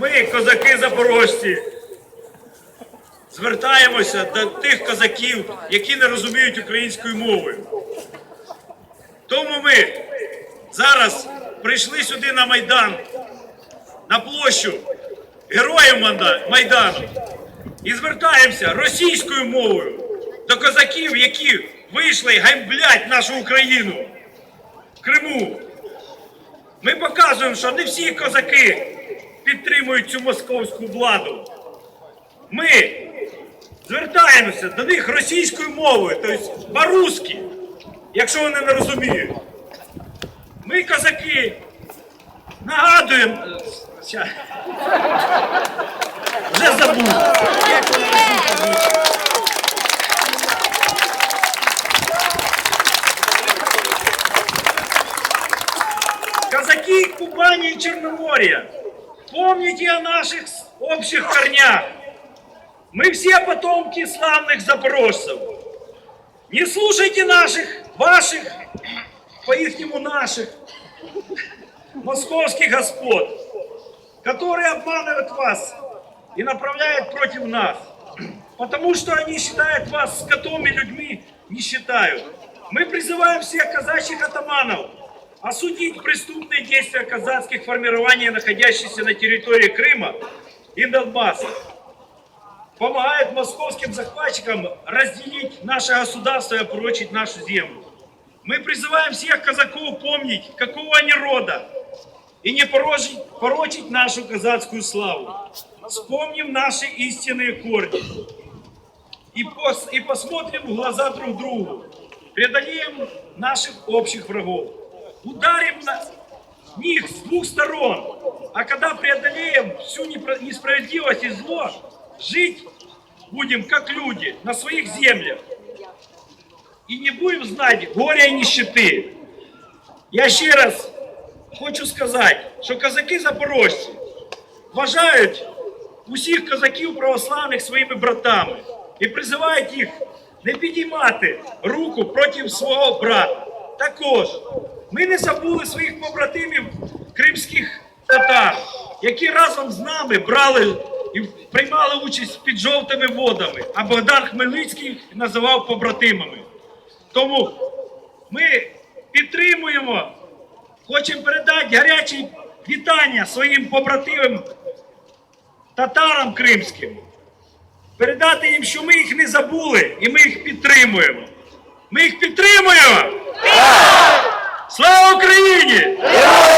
Ми, козаки запорожці, звертаємося до тих козаків, які не розуміють української мови. Тому ми зараз прийшли сюди на Майдан, на площу героїв Майдану і звертаємося російською мовою до козаків, які вийшли і гаймблять нашу Україну в Криму. Ми показуємо, що не всі козаки підтримують цю московську владу. Ми звертаємося до них російською мовою, тобто по-русски, якщо вони не розуміють. Ми, козаки, нагадуємо. Вже забув. Як вони російською? Казаки Кубани и Черноморья, помните о наших общих корнях. Мы все потомки славных запорожцев. Не слушайте наших, ваших, по-ихнему наших, московских господ, которые обманывают вас и направляют против нас. Потому что они считают вас скотом и людьми не считают. Мы призываем всех казачьих атаманов осудить преступные действия казацких формирований, находящихся на территории Крыма и Донбасса. Помогают московским захватчикам разделить наше государство и опорочить нашу землю. Мы призываем всех казаков помнить, какого они рода, и не порочить, порочить нашу казацкую славу. Вспомним наши истинные корни и, пос- и посмотрим в глаза друг другу. Преодолеем наших общих врагов Ударим на них с двух сторон. А когда преодолеем всю непро- несправедливость и зло, жить будем как люди на своих землях. И не будем знать горя и нищеты. Я ще раз хочу сказати, що козаки запорожці вважають усіх козаків православних своїми братами і призивають їх не підіймати руку проти свого брата. Також ми не забули своїх побратимів кримських татар, які разом з нами брали і приймали участь під жовтими водами, а Богдан Хмельницький називав побратимами. Тому ми підтримуємо, хочемо передати гарячі вітання своїм побратимам татарам кримським, передати їм, що ми їх не забули і ми їх підтримуємо. Ми їх підтримуємо! Слава Україні! Слава!